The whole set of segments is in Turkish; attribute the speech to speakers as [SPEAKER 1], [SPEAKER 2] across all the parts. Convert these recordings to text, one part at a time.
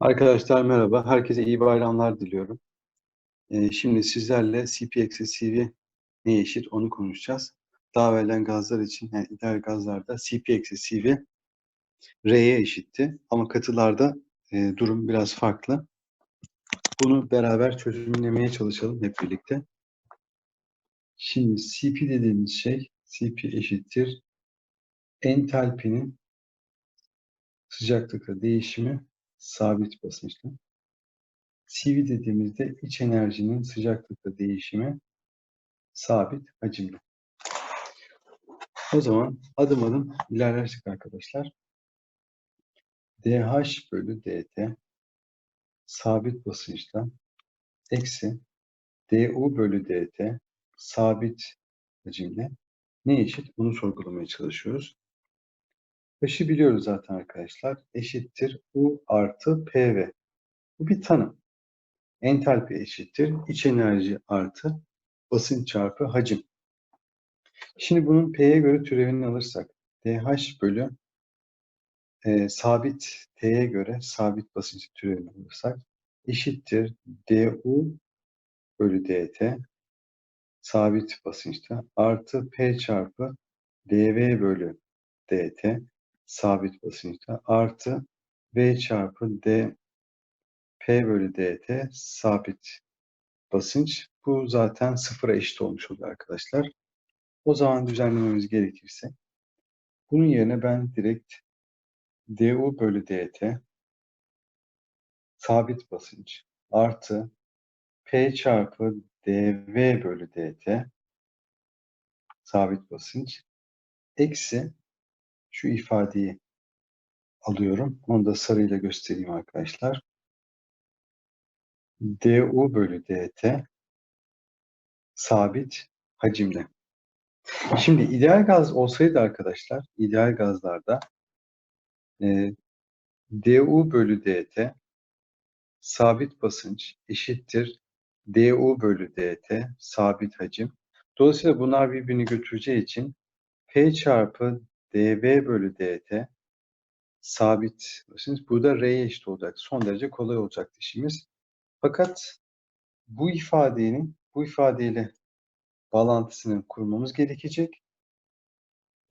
[SPEAKER 1] Arkadaşlar merhaba. Herkese iyi bayramlar diliyorum. Ee, şimdi sizlerle CP eksi CV ne eşit onu konuşacağız. Daha verilen gazlar için yani ideal gazlarda CP eksi CV R'ye eşitti. Ama katılarda e, durum biraz farklı. Bunu beraber çözümlemeye çalışalım hep birlikte. Şimdi CP dediğimiz şey CP eşittir entalpinin sıcaklıkla değişimi sabit basınçla. CV dediğimizde iç enerjinin sıcaklıkla değişimi sabit hacimli. O zaman adım adım ilerlersek arkadaşlar dH bölü dt sabit basınçta eksi du bölü dt sabit hacimle ne eşit? Bunu sorgulamaya çalışıyoruz. H'ı biliyoruz zaten arkadaşlar. Eşittir U artı PV. Bu bir tanım. Entalpi eşittir. iç enerji artı basınç çarpı hacim. Şimdi bunun P'ye göre türevini alırsak dH bölü e, sabit T'ye göre sabit basınç türevini alırsak eşittir du bölü dt sabit basınçta artı P çarpı dv bölü dt sabit basınçta artı V çarpı d P bölü dt sabit basınç. Bu zaten sıfıra eşit olmuş oluyor arkadaşlar. O zaman düzenlememiz gerekirse bunun yerine ben direkt du bölü dt sabit basınç artı p çarpı dv bölü dt sabit basınç eksi şu ifadeyi alıyorum. Onu da sarıyla göstereyim arkadaşlar. du bölü dt sabit hacimle. Şimdi ideal gaz olsaydı arkadaşlar, ideal gazlarda e, du bölü dt sabit basınç eşittir du bölü dt sabit hacim. Dolayısıyla bunlar birbirini götüreceği için p çarpı dv bölü dt sabit burada r'ye eşit olacak. Son derece kolay olacak işimiz. Fakat bu ifadenin bu ifadeyle bağlantısını kurmamız gerekecek.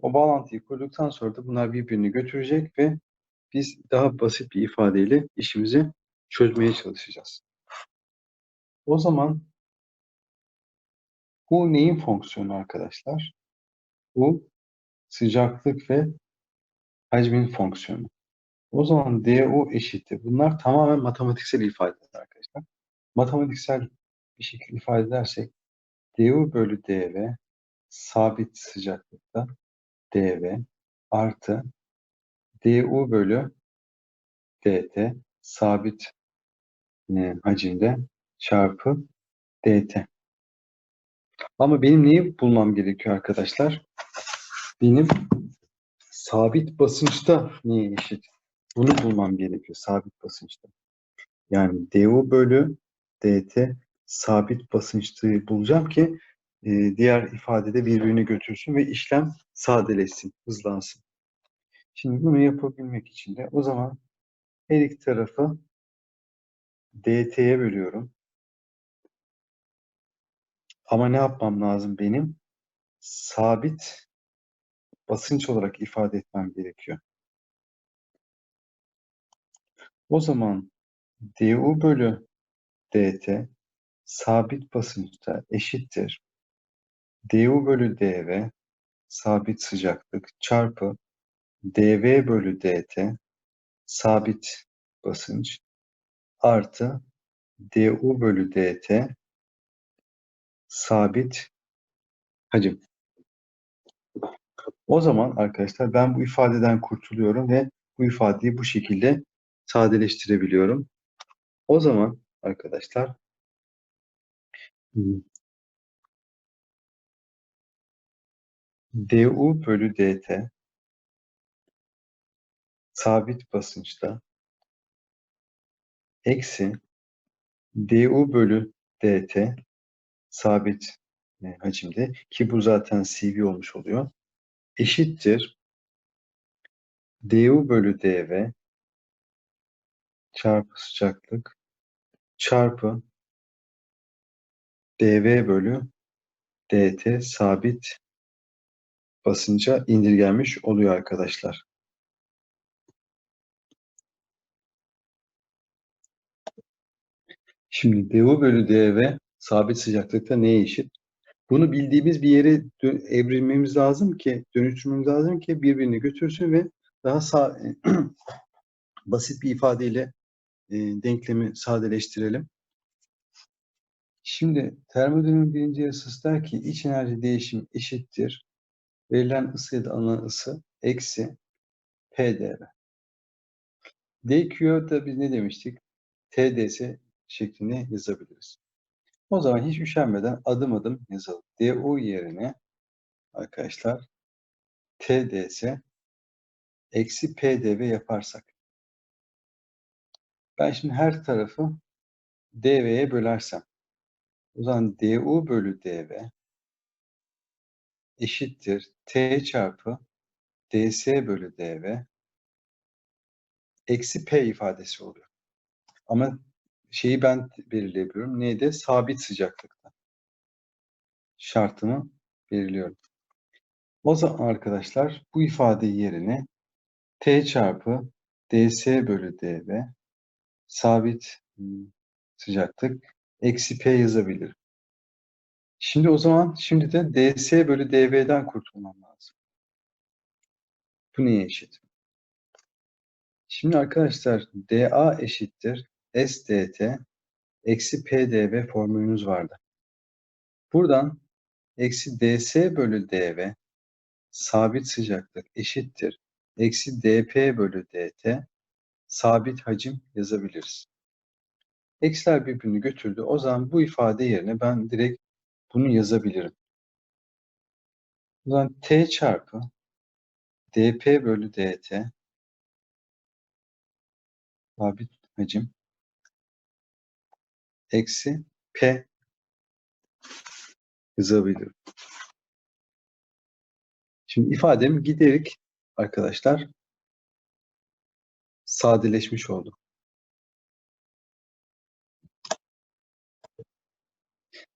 [SPEAKER 1] O bağlantıyı kurduktan sonra da bunlar birbirini götürecek ve biz daha basit bir ifadeyle işimizi çözmeye çalışacağız. O zaman bu neyin fonksiyonu arkadaşlar? Bu sıcaklık ve hacmin fonksiyonu. O zaman du eşittir. Bunlar tamamen matematiksel ifadeler arkadaşlar. Matematiksel bir şekilde ifade edersek du bölü dv sabit sıcaklıkta dv artı du bölü dt sabit e, hacimde çarpı dt. Ama benim neyi bulmam gerekiyor arkadaşlar? Benim sabit basınçta neye eşit? Bunu bulmam gerekiyor sabit basınçta. Yani du bölü dt sabit basınçta bulacağım ki e, diğer ifadede birbirini götürsün ve işlem sadeleşsin, hızlansın. Şimdi bunu yapabilmek için de o zaman her iki tarafı dt'ye bölüyorum. Ama ne yapmam lazım benim? Sabit basınç olarak ifade etmem gerekiyor. O zaman du bölü dt sabit basınçta eşittir. du bölü dv sabit sıcaklık çarpı dv bölü dt sabit basınç artı du bölü dt sabit hacim. O zaman arkadaşlar ben bu ifadeden kurtuluyorum ve bu ifadeyi bu şekilde sadeleştirebiliyorum. O zaman arkadaşlar du bölü dt sabit basınçta eksi du bölü dt sabit e, hacimde ki bu zaten CV olmuş oluyor. Eşittir du bölü dv çarpı sıcaklık çarpı dv bölü dt sabit basınca indirgenmiş oluyor arkadaşlar. Şimdi dv bölü dv sabit sıcaklıkta neye eşit? Bunu bildiğimiz bir yere evrilmemiz lazım ki, dönüştürmemiz lazım ki birbirini götürsün ve daha sağ, basit bir ifadeyle e, denklemi sadeleştirelim. Şimdi termodinamiğin birinci yasası der ki iç enerji değişimi eşittir. Verilen ısı ya da alınan ısı eksi PdV. dQ'da biz ne demiştik? TdS şeklinde yazabiliriz. O zaman hiç üşenmeden adım adım yazalım. du yerine arkadaşlar TdS eksi PdV yaparsak. Ben şimdi her tarafı dv'ye bölersem. O zaman du bölü dv eşittir t çarpı ds bölü dv eksi p ifadesi oluyor. Ama şeyi ben belirleyebiliyorum. Neyde? Sabit sıcaklıkta. Şartını belirliyorum. O zaman arkadaşlar bu ifade yerine t çarpı ds bölü dv sabit hmm, sıcaklık eksi p yazabilirim. Şimdi o zaman şimdi de ds bölü dv'den kurtulmam lazım. Bu neye eşit? Şimdi arkadaşlar dA eşittir SDT eksi PdV formülümüz vardı. Buradan eksi ds bölü dv sabit sıcaklık eşittir. Eksi dp bölü dt sabit hacim yazabiliriz. Eksiler birbirini götürdü. O zaman bu ifade yerine ben direkt bunu yazabilirim. O zaman t çarpı dp bölü dt sabit hacim eksi p yazabilirim. Şimdi ifadem giderek arkadaşlar sadeleşmiş oldu.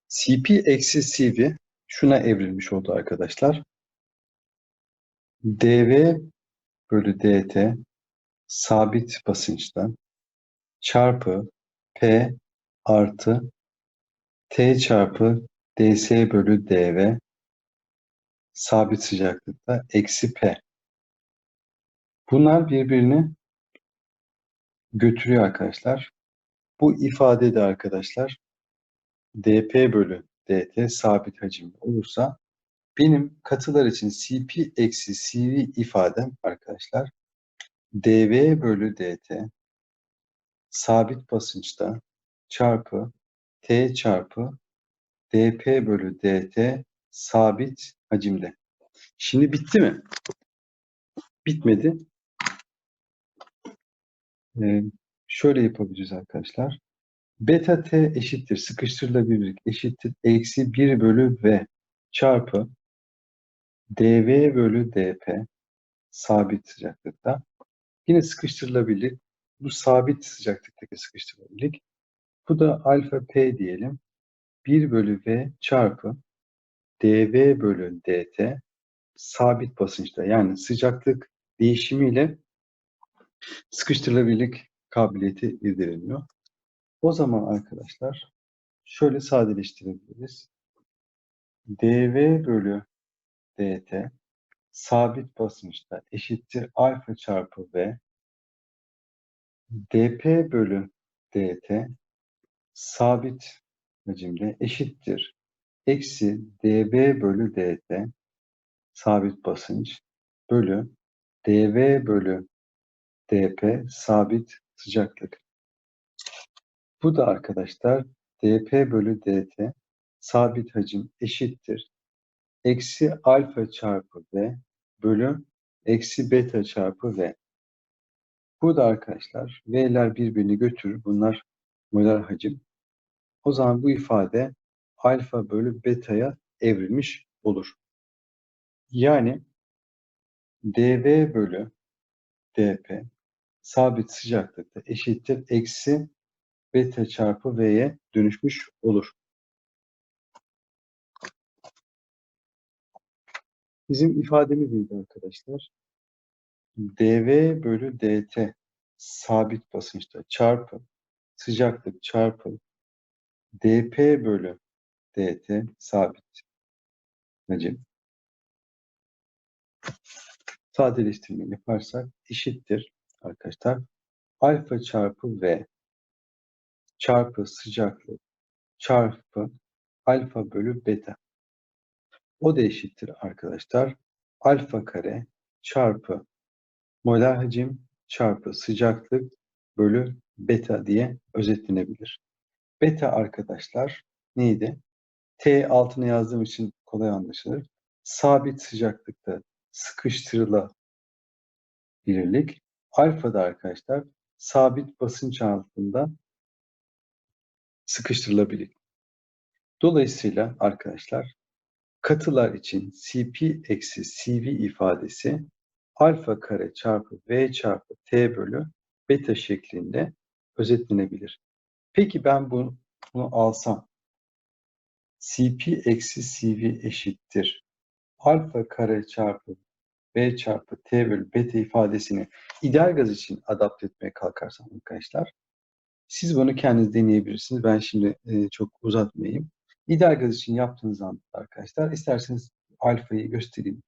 [SPEAKER 1] CP eksi CV şuna evrilmiş oldu arkadaşlar. dV bölü dt sabit basınçtan çarpı P artı T çarpı ds bölü dv sabit sıcaklıkta eksi P. Bunlar birbirini götürüyor arkadaşlar. Bu ifade de arkadaşlar dp bölü dt sabit hacimli olursa benim katılar için cp eksi cv ifadem arkadaşlar dv bölü dt sabit basınçta çarpı t çarpı dp bölü dt sabit hacimde. Şimdi bitti mi? Bitmedi. Ee, şöyle yapabiliriz arkadaşlar. Beta t eşittir sıkıştırılabilirlik eşittir eksi 1 bölü v çarpı dv bölü dp sabit sıcaklıkta. Yine sıkıştırılabilirlik. Bu sabit sıcaklıktaki sıkıştırılabilirlik. Bu da alfa p diyelim. 1 bölü v çarpı dv bölü dt sabit basınçta yani sıcaklık değişimiyle sıkıştırılabilirlik kabiliyeti irdeleniyor. O zaman arkadaşlar şöyle sadeleştirebiliriz. dv bölü dt sabit basınçta eşittir alfa çarpı v dp bölü dt sabit hacimde eşittir eksi db bölü dt sabit basınç bölü dv bölü dp sabit sıcaklık. Bu da arkadaşlar dp bölü dt sabit hacim eşittir. Eksi alfa çarpı v bölü eksi beta çarpı v. Bu da arkadaşlar v'ler birbirini götürür. Bunlar molar hacim. O zaman bu ifade alfa bölü beta'ya evrilmiş olur. Yani dv bölü dp sabit sıcaklıkta eşittir eksi beta çarpı V'ye dönüşmüş olur. Bizim ifademiz neydi arkadaşlar? dV bölü dt sabit basınçta çarpı sıcaklık çarpı dp bölü dt sabit hacim. Sadeleştirme yaparsak eşittir arkadaşlar. Alfa çarpı V çarpı sıcaklık çarpı alfa bölü beta. O da eşittir arkadaşlar. Alfa kare çarpı molar hacim çarpı sıcaklık bölü beta diye özetlenebilir. Beta arkadaşlar neydi? T altına yazdığım için kolay anlaşılır. Sabit sıcaklıkta sıkıştırılabilirlik. Alfa da arkadaşlar sabit basınç altında sıkıştırılabilir. Dolayısıyla arkadaşlar katılar için Cp eksi Cv ifadesi alfa kare çarpı V çarpı T bölü beta şeklinde özetlenebilir. Peki ben bunu, bunu alsam Cp eksi Cv eşittir. Alfa kare çarpı V çarpı T bölü beta ifadesini ideal gaz için adapte etmeye kalkarsam arkadaşlar siz bunu kendiniz deneyebilirsiniz. Ben şimdi e, çok uzatmayayım. İdeal gaz için yaptığınız anda arkadaşlar isterseniz alfayı göstereyim.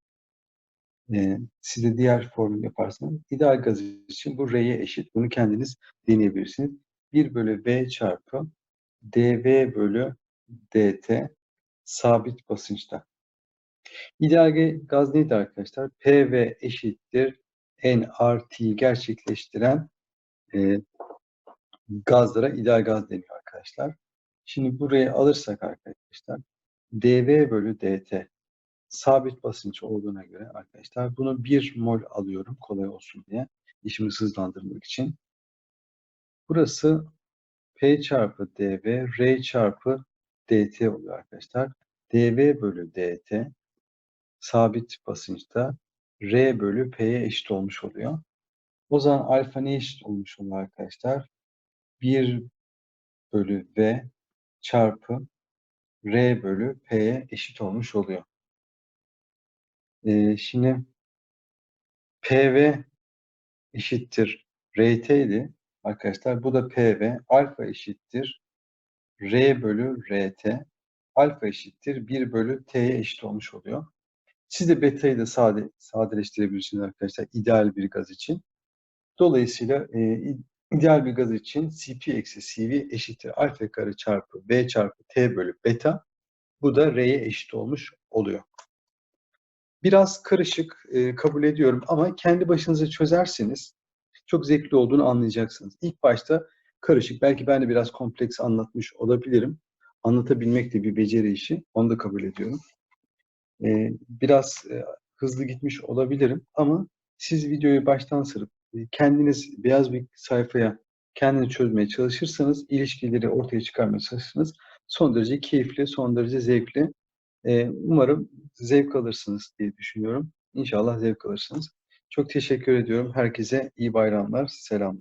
[SPEAKER 1] E, size diğer formül yaparsanız ideal gaz için bu R'ye eşit. Bunu kendiniz deneyebilirsiniz. 1 bölü V çarpı dV bölü dt sabit basınçta. İdeal gaz neydi arkadaşlar? PV eşittir N artı gerçekleştiren e, gazlara ideal gaz deniyor arkadaşlar. Şimdi buraya alırsak arkadaşlar dV bölü dt sabit basınç olduğuna göre arkadaşlar bunu 1 mol alıyorum kolay olsun diye işimi hızlandırmak için. Burası P çarpı dV R çarpı dt oluyor arkadaşlar. dV bölü dt sabit basınçta R bölü P'ye eşit olmuş oluyor. O zaman alfa ne eşit olmuş oluyor arkadaşlar? 1 bölü V çarpı R bölü P'ye eşit olmuş oluyor. Ee, şimdi PV eşittir RT idi arkadaşlar. Bu da PV. Alfa eşittir R bölü RT. Alfa eşittir 1 bölü T'ye eşit olmuş oluyor. Siz de beta'yı da sade, sadeleştirebilirsiniz arkadaşlar ideal bir gaz için. Dolayısıyla e, ideal bir gaz için Cp eksi Cv eşittir alfa kare çarpı B çarpı T bölü beta. Bu da R'ye eşit olmuş oluyor. Biraz karışık e, kabul ediyorum ama kendi başınıza çözerseniz çok zevkli olduğunu anlayacaksınız. İlk başta karışık. Belki ben de biraz kompleks anlatmış olabilirim. Anlatabilmek de bir beceri işi. Onu da kabul ediyorum. E, biraz e, hızlı gitmiş olabilirim ama siz videoyu baştan sarıp e, kendiniz beyaz bir sayfaya kendini çözmeye çalışırsanız, ilişkileri ortaya çıkarmaya çalışırsanız son derece keyifli, son derece zevkli. E, umarım zevk alırsınız diye düşünüyorum. İnşallah zevk alırsınız. Çok teşekkür ediyorum. Herkese iyi bayramlar, selam.